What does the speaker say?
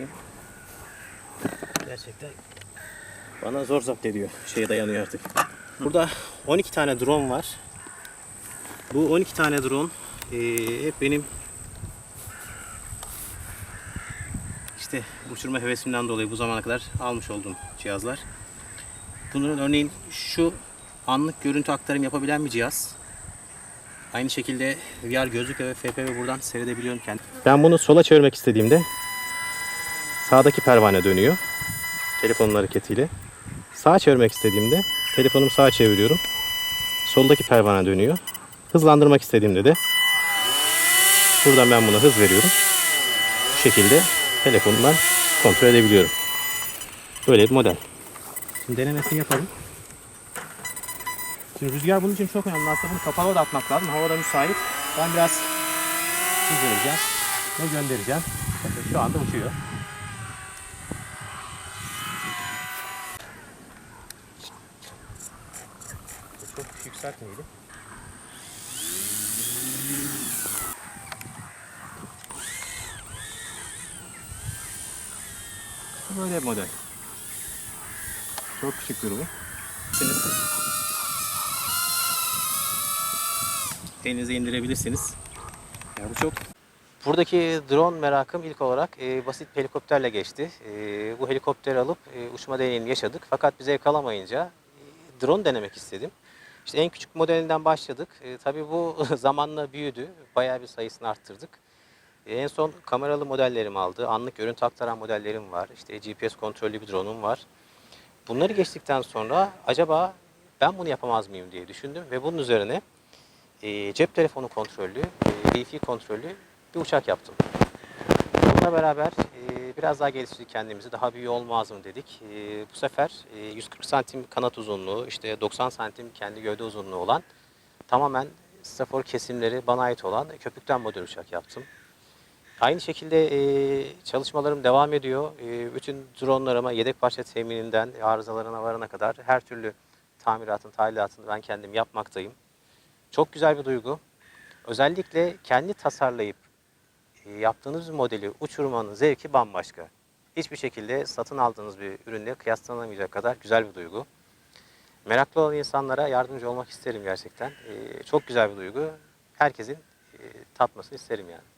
yaklaşayım. Gerçekten bana zor zapt ediyor. Şeye dayanıyor artık. Burada 12 tane drone var. Bu 12 tane drone eee, hep benim işte uçurma hevesimden dolayı bu zamana kadar almış olduğum cihazlar. Bunun örneğin şu anlık görüntü aktarım yapabilen bir cihaz. Aynı şekilde VR gözlük ve FPV buradan seyredebiliyorum kendim. Ben bunu sola çevirmek istediğimde sağdaki pervane dönüyor. Telefonun hareketiyle. Sağa çevirmek istediğimde telefonumu sağa çeviriyorum. Soldaki pervane dönüyor. Hızlandırmak istediğimde de buradan ben buna hız veriyorum. Bu şekilde telefonumdan kontrol edebiliyorum. Böyle bir model. Şimdi denemesini yapalım. Şimdi rüzgar bunun için çok önemli. Aslında bunu kapalı da atmak lazım. Hava da müsait. Ben biraz hız vereceğim ve göndereceğim. Şu anda uçuyor. Çok yükseltmeyelim. Böyle bir model. Çok küçük durumu. Elinize indirebilirsiniz. Ya bu çok Buradaki drone merakım ilk olarak e, basit bir helikopterle geçti. E, bu helikopteri alıp e, uçma deneyimini yaşadık. Fakat bize kalamayınca e, drone denemek istedim. İşte en küçük modelinden başladık. E, tabii bu zamanla büyüdü. Bayağı bir sayısını arttırdık. E, en son kameralı modellerim aldı. Anlık görüntü aktaran modellerim var. İşte GPS kontrollü bir drone'um var. Bunları geçtikten sonra acaba ben bunu yapamaz mıyım diye düşündüm ve bunun üzerine e, cep telefonu kontrollü, e, Wi-Fi kontrollü bir uçak yaptım. Bununla beraber biraz daha geliştirdik kendimizi. Daha büyüğü olmaz mı dedik. E, bu sefer e, 140 santim kanat uzunluğu, işte 90 santim kendi gövde uzunluğu olan tamamen stafor kesimleri bana ait olan köpükten model uçak yaptım. Aynı şekilde e, çalışmalarım devam ediyor. E, bütün dronlarıma yedek parça temininden arızalarına varana kadar her türlü tamiratın, talilatını ben kendim yapmaktayım. Çok güzel bir duygu. Özellikle kendi tasarlayıp yaptığınız modeli uçurmanın zevki bambaşka. Hiçbir şekilde satın aldığınız bir ürünle kıyaslanamayacak kadar güzel bir duygu. Meraklı olan insanlara yardımcı olmak isterim gerçekten. E, çok güzel bir duygu. Herkesin e, tatmasını isterim yani.